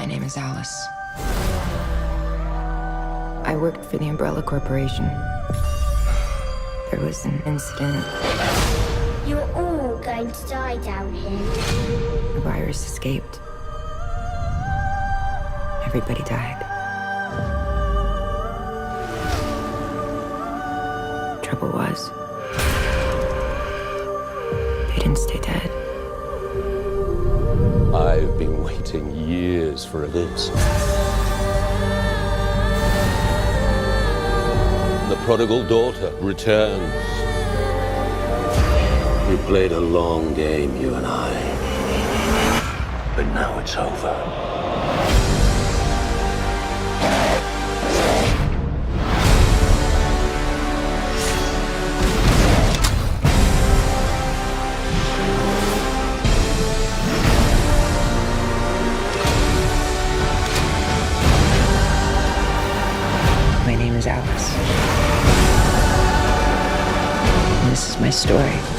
is Alice. I worked for the Umbrella Corporation. There was an incident. You're all going to die down here. The virus escaped. Everybody died. Trouble was, they didn't stay dead. I've been waiting years for this. The prodigal daughter returns. We played a long game, you and I. But now it's over. Is Alice. And this is my story.